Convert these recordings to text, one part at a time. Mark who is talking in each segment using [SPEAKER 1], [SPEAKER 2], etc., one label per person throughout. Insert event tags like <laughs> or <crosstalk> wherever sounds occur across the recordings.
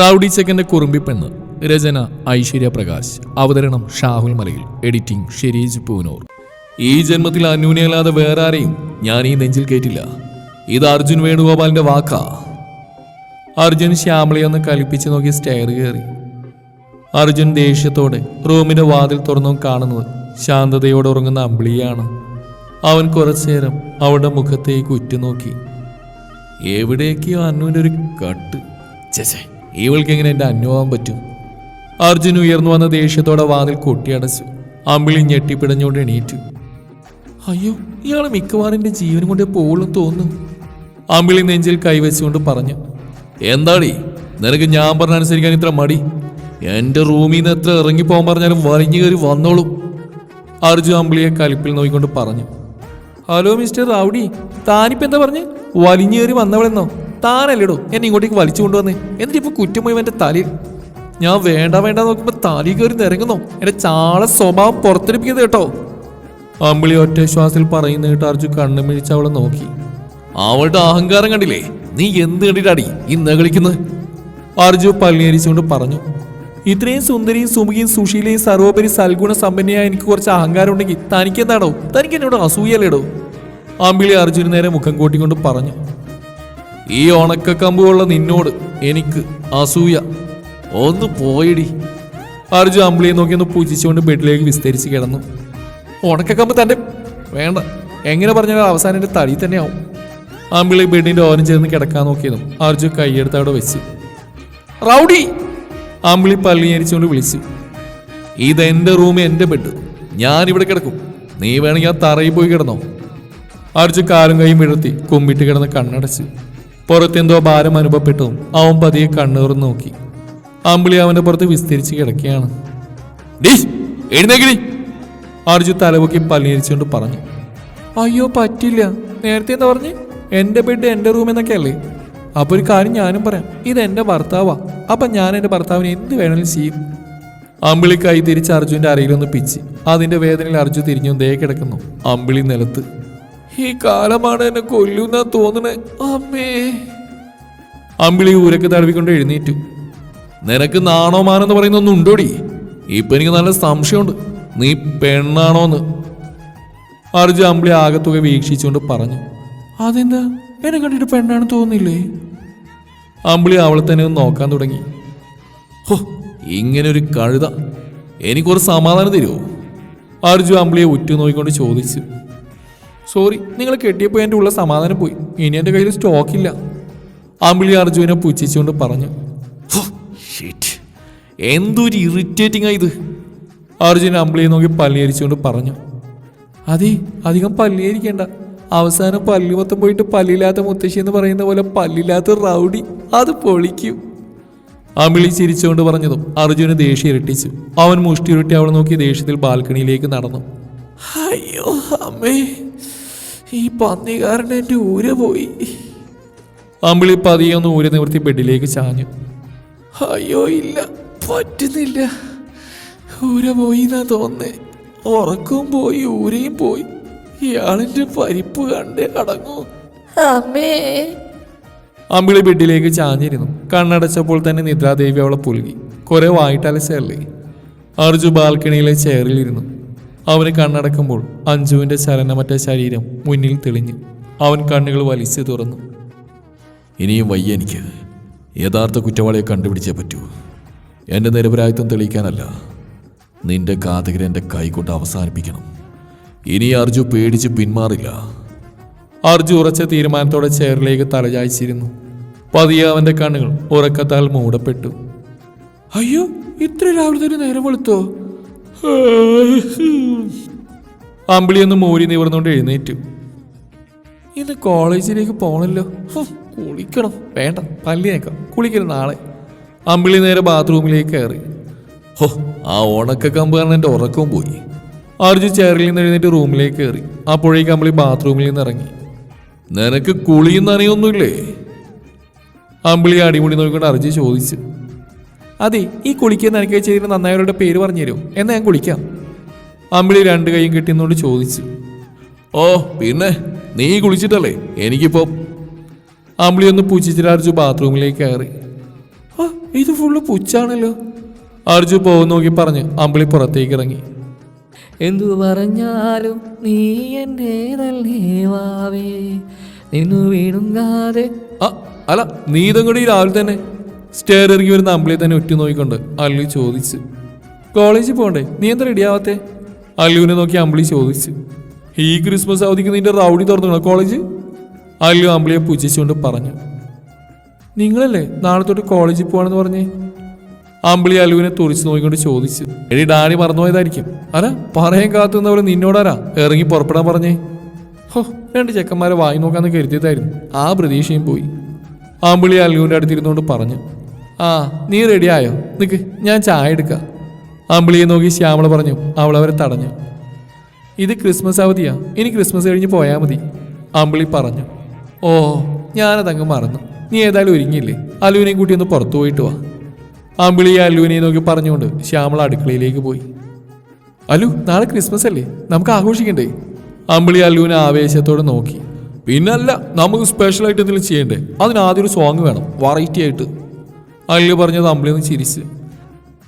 [SPEAKER 1] Rowdy ചെക്കന്റെ കുറുമ്പി പെണ്ണ്. രചന ഐശ്വര്യ പ്രകാശ്. അവതരണം ഷാഹുൽ മലയിൽ. എഡിറ്റിംഗ് ഷെരീജ് പൂനൂർ. ഈ ജന്മത്തിൽ അന്യൂനയല്ലാതെ വേറെ ആരെയും ഞാൻ ഈ നെഞ്ചിൽ കേട്ടില്ല. ഇത് അർജുൻ വേണുഗോപാലിന്റെ വാക്കാ. അർജുൻ ശ്യാമളയൊന്ന് കലിപ്പിച്ച് നോക്കി സ്റ്റെയർ കയറി. അർജുൻ ദേഷ്യത്തോടെ റൂമിന്റെ വാതിൽ തുറന്നു കാണുന്നത് ശാന്തതയോടെ ഉറങ്ങുന്ന അമ്പിളിയാണ്. അവൻ കുറച്ചു നേരം അവളുടെ മുഖത്തേക്ക് ഉറ്റുനോക്കി. എവിടേക്കോ അന്നുവിന്റെ ഒരു കട്ട് ചേച്ചേ ഇവൾക്ക് എങ്ങനെ എന്റെ അന്വാൻ പറ്റും? അർജുൻ ഉയർന്നു വന്ന ദേഷ്യത്തോടെ വാതിൽ കൊട്ടിയടച്ചു. അമ്പിളി ഞെട്ടിപ്പിടഞ്ഞുകൊണ്ട് എണീറ്റു. അയ്യോ ഇയാളെ മിക്കവാറും എന്റെ ജീവൻ കൊണ്ട് പോളും തോന്നുന്നു. അമ്പിളി നെഞ്ചിൽ കൈവച്ചുകൊണ്ട് പറഞ്ഞു എന്താടി? നിനക്ക് ഞാൻ പറഞ്ഞ അനുസരിക്കാൻ ഇത്ര മടി? എന്റെ റൂമിൽ നിന്ന് എത്ര ഇറങ്ങിപ്പോകാൻ പറഞ്ഞാലും വലിഞ്ഞു കയറി വന്നോളും. അർജു അമ്പിളിയെ കലിപ്പിൽ നോക്കിക്കൊണ്ട് പറഞ്ഞു ഹലോ മിസ്റ്റർ റൗഡി താനിപ്പോൾ എന്താ പറഞ്ഞ്? വലിഞ്ഞു കയറി വന്നവളെന്നോ? താനല്ലേടോ എന്നെ ഇങ്ങോട്ടേക്ക് വലിച്ചു കൊണ്ടുവന്നേ എന്നിട്ട് ഇപ്പൊ കുറ്റമായി എന്റെ തലയിൽ? ഞാൻ വേണ്ട വേണ്ട നോക്കുമ്പോ തലയിൽ കയറി നിറങ്ങുന്നു എന്റെ ചാള സ്വഭാവം പുറത്തെടുപ്പിക്കുന്നത് കേട്ടോ. അമ്പിളി ഒറ്റ ശ്വാസത്തിൽ പറയുന്ന കേട്ട് അർജു കണ്ണു മിഴിച്ച് അവളെ നോക്കി. അവളുടെ അഹങ്കാരം കണ്ടില്ലേ? നീ എന്ത് കണ്ടിട്ടാടി ഇന്ന് കളിക്കുന്നത് അർജു പള്ളിയരിച്ചുകൊണ്ട് പറഞ്ഞു. ഇത്രയും സുന്ദരിയും സുമുഖിയും സുശീലയും സർവോപരി സൽഗുണ സമ്പന്നയായ എനിക്ക് കുറച്ച് അഹങ്കാരം ഉണ്ടെങ്കിൽ തനിക്ക് എന്താണോ തനിക്ക് എന്നോട് അസൂയല്ലേടോ അമ്പിളി അർജുന് നേരെ മുഖം കൂട്ടിക്കൊണ്ട് പറഞ്ഞു. ഈ ഉണക്കക്കമ്പുള്ള നിന്നോട് എനിക്ക് അസൂയ. ഒന്ന് പോയിടി. അർജു അമ്പിളിയെ നോക്കി ഒന്ന് പൂജിച്ചുകൊണ്ട് ബെഡിലേക്ക് വിസ്തരിച്ച് കിടന്നു. ഉണക്കക്കമ്പ് തന്റെ വേണ്ട. എങ്ങനെ പറഞ്ഞാലും അവസാനം എന്റെ തടി തന്നെയാവും. അമ്പിളി ബെഡിന്റെ ഓരം ചേർന്ന് കിടക്കാൻ നോക്കിയതും അർജു കൈയെടുത്ത് അവിടെ വെച്ച്. റൗഡി! അമ്പിളി പള്ളിയരിച്ചുകൊണ്ട് വിളിച്ചു. ഇതെന്റെ റൂം എന്റെ ബെഡ്. ഞാൻ ഇവിടെ കിടക്കും. നീ വേണമെങ്കിൽ ആ തറയിൽ പോയി കിടന്നോ. അർജു കാലും കൈയും വിഴത്തി കുമ്പിട്ട് കിടന്ന് കണ്ണടച്ചു. പുറത്തെന്തോ ഭാരം അനുഭവപ്പെട്ടു അവൻ പതിയെ കണ്ണൂർന്ന് നോക്കി. അമ്പിളി അവന്റെ പുറത്ത് വിസ്തരിച്ച് കിടക്കുകയാണ്. "ഡീ, എഴുന്നേക്കിടി അർജു തലപൊക്കി പല്ലിയരിച്ചുകൊണ്ട് പറഞ്ഞു. അയ്യോ പറ്റില്ല. നേരത്തെ എന്താ പറഞ്ഞ്? എന്റെ ബെഡ് എന്റെ റൂം എന്നൊക്കെ അല്ലേ? അപ്പൊ ഒരു കാര്യം ഞാനും പറയാം. ഇത് എന്റെ ഭർത്താവാ. അപ്പൊ ഞാൻ എന്റെ ഭർത്താവിനെ എന്ത് വേണമെങ്കിലും ചെയ്യും? അമ്പിളി കൈ തിരിച്ച് അർജുന്റെ അരയിലൊന്ന് പിച്ച്. അതിന്റെ വേദനയിൽ അർജു തിരിഞ്ഞു ദേ കിടക്കുന്നു. അമ്പിളി നിലത്ത്. ഈ കാലമാണ് എന്നെ കൊല്ലുന്ന തോന്നണേ. അമ്മേ. അമ്പിളി ഊരക്ക് തടവിക്കൊണ്ട് എഴുന്നേറ്റു. നിനക്ക് നാണോ മാനെന്ന് പറയുന്ന ഒന്നും ഉണ്ടോടി? ഇപ്പൊ എനിക്ക് നല്ല സംശയമുണ്ട്. നീ പെണ്ണാണോന്ന്. അർജു അമ്പിളി ആകത്തുക വീക്ഷിച്ചുകൊണ്ട് പറഞ്ഞു. അതെന്താ? എന്നെ കണ്ടിട്ട് പെണ്ണാണെന്ന് തോന്നില്ലേ അമ്പിളി അവളെ തന്നെ ഒന്ന് നോക്കാൻ തുടങ്ങി. ഹോ ഇങ്ങനെ ഒരു കഴുത. എനിക്കൊരു സമാധാനം തരുമോ അർജു അമ്പിളിയെ ഉറ്റുനോക്കിക്കൊണ്ട് ചോദിച്ചു. സോറി നിങ്ങൾ കെട്ടിയപ്പോൾ എന്റെ ഉള്ള സമാധാനം പോയി. ഇനി എന്റെ കയ്യിൽ സ്റ്റോക്കില്ല അമ്പിളി അർജുനെ പുച്ഛിച്ചുകൊണ്ട് പറഞ്ഞു. "ഹോ, shit. എന്തൊരു ഇറിറ്റേറ്റിംഗ് ഇത്. അർജുൻ അമ്പിളിയെ നോക്കി പല്ലിയരിച്ചുകൊണ്ട് പറഞ്ഞു. അതെ അധികം പല്ലിയരിക്കേണ്ട. അവസാനം പല്ലി മൊത്തം പോയിട്ട് പല്ലില്ലാത്ത മുത്തശ്ശി എന്ന് പറയുന്ന പോലെ പല്ലില്ലാത്ത റൗഡി അത് പൊളിക്കും. അമിളി ചിരിച്ചുകൊണ്ട് പറഞ്ഞതും അർജുന് ദേഷ്യം ഇരട്ടിച്ചു. അവൻ മുഷ്ടി ഉരുട്ടി അവളെ നോക്കി ദേഷ്യത്തിൽ ബാൽക്കണിയിലേക്ക് നടന്നു. അയ്യോ അമ്മേ. ഈ പന്നികാരൻ എന്റെ ഊര പോയി. അമ്പിളി പതിയെ ഒന്ന് ഊര നിവർത്തി ബെഡിലേക്ക് ചാഞ്ഞു. അയ്യോ ഇല്ല പറ്റുന്നില്ല. ഊര പോയി എന്നാ തോന്നേ ഉറക്കവും പോയി ഊരയും പോയി. ഇയാളിന്റെ പരിപ്പ് കണ്ടേ അടങ്ങൂ
[SPEAKER 2] അമ്മേ.
[SPEAKER 1] അമ്പിളി ബെഡിലേക്ക് ചാഞ്ഞിരുന്നു. കണ്ണടച്ചപ്പോൾ തന്നെ നിദ്രാദേവി അവളെ പുലുകി കുറെ വായിട്ടലച്ചല്ലേ അർജു ബാൽക്കണിയിലെ ചെയറിലിരുന്നു. അവന് കണ്ണടക്കുമ്പോൾ അഞ്ജുവിന്റെ ചലനമറ്റ ശരീരം മുന്നിൽ തെളിഞ്ഞു. അവൻ കണ്ണുകൾ വലിച്ചു തുറന്നു. ഇനിയും വയ്യ എനിക്ക്. യഥാർത്ഥ കുറ്റവാളിയെ കണ്ടുപിടിച്ചേ പറ്റൂ. എന്റെ നിരപരാധിത്വം തെളിയിക്കാനല്ല. നിന്റെ കാതകരെ എന്റെ കൈകൊണ്ട് അവസാനിപ്പിക്കണം. ഇനി അർജു പേടിച്ച് പിന്മാറില്ല. അർജു ഉറച്ച തീരുമാനത്തോടെ ചേറിലേക്ക് തലചായ്ച്ചിരുന്നു. പതിയെ അവന്റെ കണ്ണുകൾ ഉറക്കത്താൽ മൂടപ്പെട്ടു. അയ്യോ ഇത്ര രാവിലെ തന്നെ നേരം വെളുത്തോ? <laughs> അമ്പിളിയൊന്ന് മോരി നിവർന്നുകൊണ്ട് എഴുന്നേറ്റു. ഇന്ന് കോളേജിലേക്ക് പോകണല്ലോ കുളിക്കണം. വേണ്ട പല്ലിയേക്കാം കുളിക്കണം നാളെ. അമ്പിളി നേരെ ബാത്റൂമിലേക്ക് കയറി. ഹോ ആ ഉണക്ക കമ്പ് കാരണം എന്റെ ഉറക്കവും പോയി. അർജു ചെയറിൽ നിന്ന് എഴുന്നേറ്റ് റൂമിലേക്ക് കയറി. അപ്പോഴേക്ക് അമ്പിളി ബാത്റൂമിൽ നിന്ന് ഇറങ്ങി. നിനക്ക് കുളിയെന്ന് അറിയൊന്നുമില്ലേ അമ്പിളി അടിമുടി നോക്കിക്കൊണ്ട് അർജു ചോദിച്ചു. അതെ ഈ കുളിക്കുന്ന എനിക്ക് ചെയ്തിട്ട് നന്നായവരുടെ പേര് പറഞ്ഞുതരും. എന്നാ ഞാൻ കുളിക്കാം. അമ്പിളി രണ്ട് കൈയും കെട്ടിയെന്നോട് ചോദിച്ചു. ഓ പിന്നെ? നീ കുളിച്ചിട്ടല്ലേ? എനിക്കിപ്പോ അമ്പിളി ഒന്ന് പൂച്ചിച്ചിട്ട് അർജു ബാത്റൂമിലേക്ക് കയറി. "ആ, ഇത് ഫുള്ള് പുച്ചാണല്ലോ. അർജു പോകുന്ന നോക്കി പറഞ്ഞ് അമ്പിളി പുറത്തേക്ക് ഇറങ്ങി.
[SPEAKER 2] എന്തു പറഞ്ഞാലും നീ എന്നേതല്ലേ വാവേ. നിന്നു വീണുങ്ങാതെ
[SPEAKER 1] ആ അല്ല നീ ഇതും കൂടി രാവിലെ തന്നെ സ്റ്റെയർ ഇറങ്ങി വരുന്ന അമ്പിളിയെ തന്നെ ഒറ്റ നോക്കിക്കൊണ്ട് അല്ലു ചോദിച്ചു കോളേജിൽ പോകണ്ടേ നീ എന്താ റെഡിയാവാത്തെ അല്ലുവിനെ നോക്കി അമ്പിളി ചോദിച്ചു ഈ ക്രിസ്മസ് അവധിക്ക് നിന്റെ റൗഡി തുറന്നു കോളേജ്? അല്ലു അമ്പിളിയെ പുച്ഛിച്ചുകൊണ്ട് പറഞ്ഞു നിങ്ങളല്ലേ നാളെ തൊട്ട് കോളേജിൽ പോകണമെന്ന് പറഞ്ഞേ? അമ്പിളി അല്ലുവിനെ തുറിച്ചു നോക്കിക്കൊണ്ട് ചോദിച്ചു എടി ഡാഡി മറന്നുപോയതായിരിക്കും അല്ല പറയാൻ കാത്തുന്നവരെ നിന്നോടാരാ? ഇറങ്ങി പുറപ്പെടാൻ പറഞ്ഞേ. ഹോ രണ്ട് ചെക്കന്മാരെ വായി നോക്കാന്ന് കരുതിയതായിരുന്നു. ആ പ്രതീക്ഷയും പോയി. അമ്പിളി അല്ലുവിന്റെ അടുത്തിരുന്നുകൊണ്ട് പറഞ്ഞു ആ നീ റെഡിയായോ നിക്ക് ഞാൻ ചായ എടുക്കാം. അമ്പിളിയെ നോക്കി ശ്യാമള പറഞ്ഞു അവൾ അവരെ തടഞ്ഞു. ഇത് ക്രിസ്മസ് അവധിയാ ഇനി ക്രിസ്മസ് കഴിഞ്ഞ് പോയാൽ മതി അമ്പിളി പറഞ്ഞു. ഓ ഞാനതങ്ങ് മറന്നു. നീ ഏതായാലും ഒരുങ്ങിയില്ലേ? അലുവിനെയും കൂട്ടി ഒന്ന് പുറത്തു പോയിട്ട് വാ. അമ്പിളി അലുവിനെ നോക്കി പറഞ്ഞുകൊണ്ട് ശ്യാമള അടുക്കളയിലേക്ക് പോയി. അലു നാളെ ക്രിസ്മസ് അല്ലേ? നമുക്ക് ആഘോഷിക്കണ്ടേ? അമ്പിളി അല്ലുവിനെ ആവേശത്തോടെ നോക്കി. പിന്നല്ല നമുക്ക് സ്പെഷ്യലായിട്ട് എന്തെങ്കിലും ചെയ്യണ്ടേ? അതിനാദ്യം ഒരു സോങ് വേണം വെറൈറ്റി ആയിട്ട്. അല്ലു പറഞ്ഞത് അമ്പിളി ഒന്ന് ചിരിച്ച്.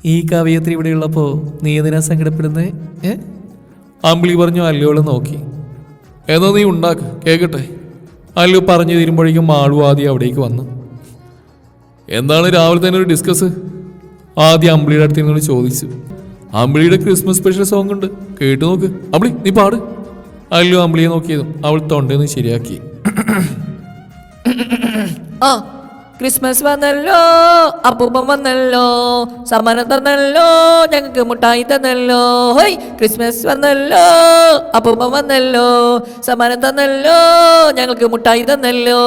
[SPEAKER 2] ഈ കവയത്രി ഇവിടെ ഉള്ളപ്പോ നീ എന്തിനാ സങ്കടപ്പെടുന്നേ? ഏ?
[SPEAKER 1] അമ്പിളി പറഞ്ഞു അല്ലുവളെ നോക്കി. എന്നാ നീ ഉണ്ടാക്ക് കേക്കട്ടെ. അല്ലു പറഞ്ഞു തീരുമ്പോഴേക്കും മാളു ആദ്യം അവിടേക്ക് വന്നു. എന്താണ് രാവിലെ തന്നെ ഒരു ഡിസ്കസ് ആദ്യം അമ്പിളിയുടെ അടുത്ത് നിന്നോട് ചോദിച്ചു. അമ്പിളിയുടെ ക്രിസ്മസ് സ്പെഷ്യൽ സോങ് ഉണ്ട് കേട്ടു നോക്ക്. അമ്പിളി നീ പാട്. അല്ലു അമ്പിളിയെ നോക്കിയതും അവൾ തൊണ്ടെന്ന് ശരിയാക്കി.
[SPEAKER 2] ആ ക്രിസ്മസ് വന്നല്ലോ അപ്പൂപ്പം വന്നല്ലോ സമ്മാനം തന്നല്ലോ ഞങ്ങൾക്ക് മുട്ടായി തന്നല്ലോ. ഹോയ് ക്രിസ്മസ് വന്നല്ലോ അപ്പൂപ്പം വന്നല്ലോ സമ്മാനം തന്നല്ലോ ഞങ്ങൾക്ക് മുട്ടായി തന്നല്ലോ.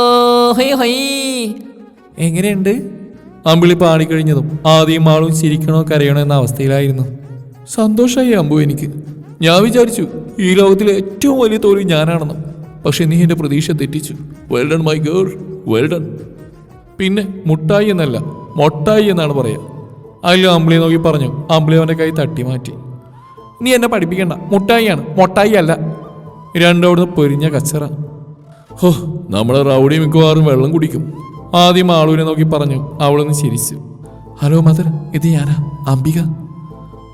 [SPEAKER 2] ഹൊയ് ഹൊയ്.
[SPEAKER 1] എങ്ങനെയുണ്ട്? അമ്പിളി പാടിക്കഴിഞ്ഞതും ആദ്യം ആളും ചിരിക്കണോ കരയണോ എന്ന അവസ്ഥയിലായിരുന്നു. സന്തോഷമായി അമ്പു എനിക്ക്. ഞാൻ വിചാരിച്ചു ഈ ലോകത്തിലെ ഏറ്റവും വലിയ തോൽവി ഞാനാണെന്ന്. പക്ഷെ നീ എന്റെ പ്രതീക്ഷ തെറ്റിച്ചു. വെൽ മൈ ഗേൾ വെൽ പിന്നെ മുട്ടായി എന്നല്ല മൊട്ടായി എന്നാണ് പറയുക അതിൽ അമ്പിളി നോക്കി പറഞ്ഞു. അമ്പിളി അവന്റെ കൈ തട്ടി മാറ്റി. നീ എന്നെ പഠിപ്പിക്കണ്ട. മുട്ടായിയാണ്. മൊട്ടായി അല്ല. രണ്ടവിടുന്ന് പൊരിഞ്ഞ കച്ചറ. ഹോ നമ്മളെ റൗഡി മിക്കവാറും വെള്ളം കുടിക്കും. ആദ്യം ആളൂരെ നോക്കി പറഞ്ഞു. അവളൊന്ന് ചിരിച്ചു. Hello mother. ഇത് ഞാനാ. അംബിക.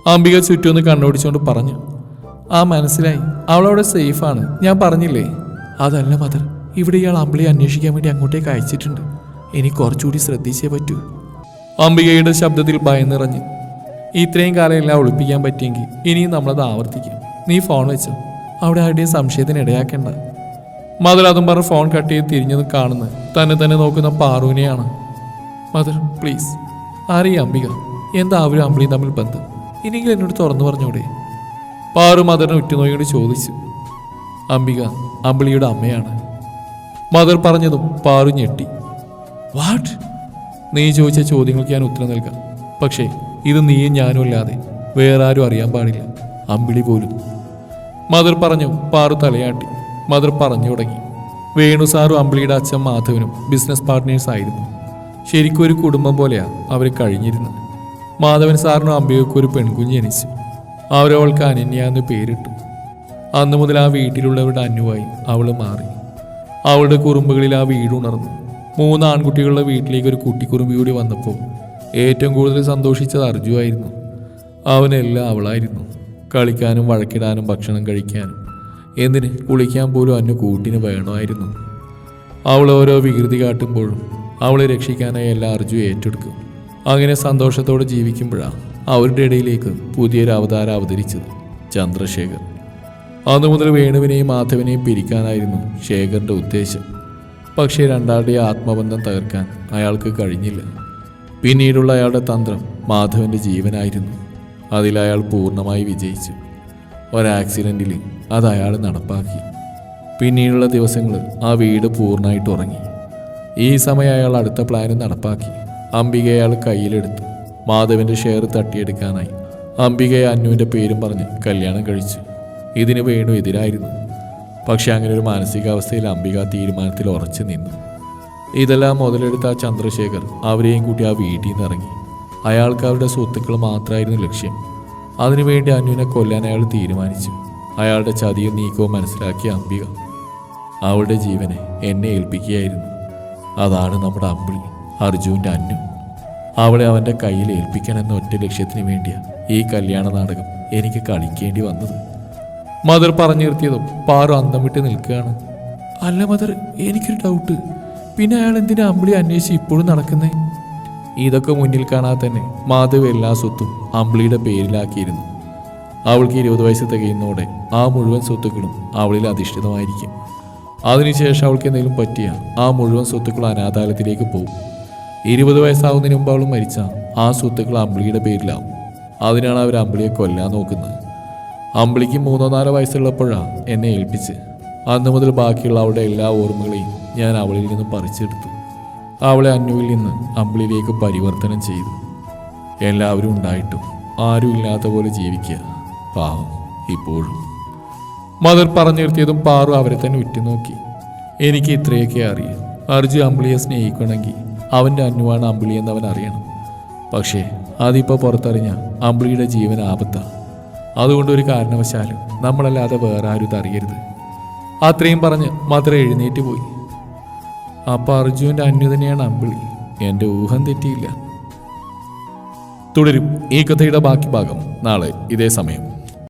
[SPEAKER 1] അംബിക ചുറ്റുമൊന്ന് കണ്ണോടിച്ചുകൊണ്ട് പറഞ്ഞു. ആ മനസ്സിലായി. അവളവിടെ സേഫാണ്. ഞാൻ പറഞ്ഞില്ലേ? അതല്ല മദർ. ഇവിടെ ഇയാൾ അമ്പിളിയെ അന്വേഷിക്കാൻ വേണ്ടി അങ്ങോട്ടേക്ക് അയച്ചിട്ടുണ്ട്. ഇനി കുറച്ചുകൂടി ശ്രദ്ധിച്ചേ പറ്റൂ. അംബികയുടെ ശബ്ദത്തിൽ ഭയം നിറഞ്ഞു. ഇത്രയും കാലം എല്ലാം ഒളിപ്പിക്കാൻ പറ്റിയെങ്കിൽ ഇനിയും നമ്മളത് ആവർത്തിക്കും. നീ ഫോൺ വെച്ചോ. അവിടെ ആരുടെയും സംശയത്തിന് ഇടയാക്കേണ്ട. മദർ അതും പറഞ്ഞ് ഫോൺ കട്ട് ചെയ്ത് തിരിഞ്ഞത് കാണുന്നത് തന്നെ തന്നെ നോക്കുന്ന പാറുവിനെയാണ്. മദർ പ്ലീസ് ആരെയും അംബിക? എന്താ അവരും അമ്പിളിയും തമ്മിൽ ബന്ധം? ഇനിയെങ്കിലും എന്നോട് തുറന്നു പറഞ്ഞൂടെ? പാറു മദറിനെ ഉറ്റുനോക്കിയോട് ചോദിച്ചു. അംബിക അമ്പിളിയുടെ അമ്മയാണ്. മദർ പറഞ്ഞതും പാറു ഞെട്ടി. വാട്ട് നീ ചോദിച്ച ചോദ്യങ്ങൾക്ക് ഞാൻ ഉത്തരം നൽകാം. പക്ഷേ ഇത് നീയും ഞാനും അല്ലാതെ വേറെ ആരും അറിയാൻ പാടില്ല. അമ്പിളി പോലും. മദർ പറഞ്ഞു പാറു തലയാട്ടി. മദർ പറഞ്ഞു തുടങ്ങി. വേണു സാറും അമ്പിളിയുടെ അച്ഛൻ മാധവനും ബിസിനസ് പാർട്ട്നേഴ്സ് ആയിരുന്നു. ശരിക്കും ഒരു കുടുംബം പോലെയാ അവർ കഴിഞ്ഞിരുന്നത്. മാധവൻ സാറിനും അമ്പികയ്ക്കും ഒരു പെൺകുഞ്ഞ് ജനിച്ചു. അവരവൾക്ക് അനന്യ എന്ന് പേരിട്ടു. അന്നു മുതൽ ആ വീട്ടിലുള്ളവരുടെ അനുവായി അവൾ മാറി. അവളുടെ കുറുമ്പുകളിൽ ആ വീട് ഉണർന്നു. മൂന്ന് ആൺകുട്ടികളുടെ വീട്ടിലേക്ക് ഒരു കുട്ടിക്കുറുമ്പി കൂടി വന്നപ്പോൾ ഏറ്റവും കൂടുതൽ സന്തോഷിച്ചത് അർജു ആയിരുന്നു. അവനെല്ലാം അവളായിരുന്നു. കളിക്കാനും വഴക്കിടാനും ഭക്ഷണം കഴിക്കാനും. എന്തിന് കുളിക്കാൻ പോലും അന്നു കൂട്ടിന് വേണമായിരുന്നു. അവൾ ഓരോ വികൃതി കാട്ടുമ്പോഴും അവളെ രക്ഷിക്കാനായി എല്ലാ അർജു ഏറ്റെടുക്കും. അങ്ങനെ സന്തോഷത്തോടെ ജീവിക്കുമ്പോഴാണ് അവരുടെ ഇടയിലേക്ക് പുതിയൊരു അവതാരം അവതരിച്ചത് ചന്ദ്രശേഖർ. അന്നു മുതൽ വേണുവിനെയും മാധവനെയും പിരിക്കാനായിരുന്നു ശേഖറിന്റെ ഉദ്ദേശം. പക്ഷേ രണ്ടാളുടെ ആത്മബന്ധം തകർക്കാൻ അയാൾക്ക് കഴിഞ്ഞില്ല. പിന്നീടുള്ള അയാളുടെ തന്ത്രം മാധവന്റെ ജീവനായിരുന്നു. അതിൽ അയാൾ പൂർണമായി വിജയിച്ചു. ഒരാക്സിഡന്റിൽ അത് അയാൾ നടപ്പാക്കി. പിന്നീടുള്ള ദിവസങ്ങൾ ആ വീട് പൂർണമായിട്ട് ഉറങ്ങി. ഈ സമയം അയാൾ അടുത്ത പ്ലാന് നടപ്പാക്കി. അംബിക അയാൾ കയ്യിലെടുത്തു. മാധവന്റെ ഷെയർ തട്ടിയെടുക്കാനായി. അംബികയെ അന്നുവിന്റെ പേരും പറഞ്ഞ് കല്യാണം കഴിച്ചു. ഇതിന് വേണു എതിരായിരുന്നു. പക്ഷെ അങ്ങനെ ഒരു മാനസികാവസ്ഥയിൽ അംബിക തീരുമാനത്തിൽ ഉറച്ചു നിന്നു. ഇതെല്ലാം മുതലെടുത്ത ചന്ദ്രശേഖർ അവരെയും കൂട്ടി ആ വീട്ടിൽ നിന്ന് ഇറങ്ങി. അയാൾക്ക് അവരുടെ സ്വത്തുക്കൾ മാത്രമായിരുന്നു ലക്ഷ്യം. അതിനുവേണ്ടി അന്യുവിനെ കൊല്ലാൻ അയാൾ തീരുമാനിച്ചു. അയാളുടെ ചതിയും നീക്കവും മനസ്സിലാക്കിയ അംബിക അവളുടെ ജീവനെ എന്നെ ഏൽപ്പിക്കുകയായിരുന്നു. അതാണ് നമ്മുടെ അമ്പിളി അർജുന്റെ അന്നു. അവളെ അവന്റെ കയ്യിൽ ഏൽപ്പിക്കണമെന്ന ഒറ്റ ലക്ഷ്യത്തിന് വേണ്ടിയാണ് ഈ കല്യാണ നാടകം എനിക്ക് കളിക്കേണ്ടി വന്നത്. മദർ പറഞ്ഞു നിർത്തിയതും പാറു അന്തം വിട്ട് നിൽക്കുകയാണ്. അല്ല മദർ എനിക്കൊരു ഡൗട്ട് പിന്നെ അയാൾ എന്തിനാ അമ്പിളി അന്വേഷിച്ച് ഇപ്പോഴും നടക്കുന്നേ? ഇതൊക്കെ മുന്നിൽ കാണാതെ തന്നെ മാധവ് എല്ലാ സ്വത്തും അമ്പിളിയുടെ പേരിലാക്കിയിരുന്നു. അവൾക്ക് ഇരുപത് വയസ്സ് തികയുന്നതോടെ ആ മുഴുവൻ സ്വത്തുക്കളും അവളിൽ അധിഷ്ഠിതമായിരിക്കും. അതിനുശേഷം അവൾക്ക് എന്തെങ്കിലും പറ്റിയ ആ മുഴുവൻ സ്വത്തുക്കളും അനാഥാലയത്തിലേക്ക് പോകും. ഇരുപത് വയസ്സാവുന്നതിന് മുമ്പ് അവൾ മരിച്ച ആ സ്വത്തുക്കൾ അമ്പിളിയുടെ പേരിലാവും. അതിനാണ് അവർ അമ്പിളിയെ കൊല്ലാൻ നോക്കുന്നത്. അമ്പിളിക്ക് മൂന്നോ നാലോ വയസ്സുള്ളപ്പോഴാണ് എന്നെ ഏൽപ്പിച്ച്. അന്നു മുതൽ ബാക്കിയുള്ള അവളുടെ എല്ലാ ഓർമ്മകളെയും ഞാൻ അവളിൽ നിന്ന് പറിച്ചെടുത്തു. അവളെ അന്നുവിൽ നിന്ന് അമ്പിളിയിലേക്ക് പരിവർത്തനം ചെയ്തു. എല്ലാവരും ഉണ്ടായിട്ടും ആരും ഇല്ലാത്ത പോലെ ജീവിക്കുക പാവം ഇപ്പോഴും. മദർ പറഞ്ഞു നിർത്തിയതും പാറു അവരെ തന്നെ ഉറ്റുനോക്കി. എനിക്ക് ഇത്രയൊക്കെ അറിയാം. അർജു അമ്പിളിയെ സ്നേഹിക്കണമെങ്കിൽ അവന്റെ അന്നുവാണ് അമ്പിളി അവൻ അറിയണം. പക്ഷേ അതിപ്പോൾ പുറത്തറിഞ്ഞ അമ്പിളിയുടെ ജീവൻ ആപത്താണ്. അതുകൊണ്ട് ഒരു കാരണവശാലും നമ്മളല്ലാതെ വേറെ ആരും ഇതറിയരുത് അത്രയും പറഞ്ഞ് മധുര എഴുന്നേറ്റ് പോയി. അപ്പം അർജുന്റെ അന്യു തന്നെയാണ് അമ്പിളി. എന്റെ ഊഹം തെറ്റിയില്ല. തുടരും ഈ കഥയുടെ ബാക്കി ഭാഗം നാളെ ഇതേ സമയം.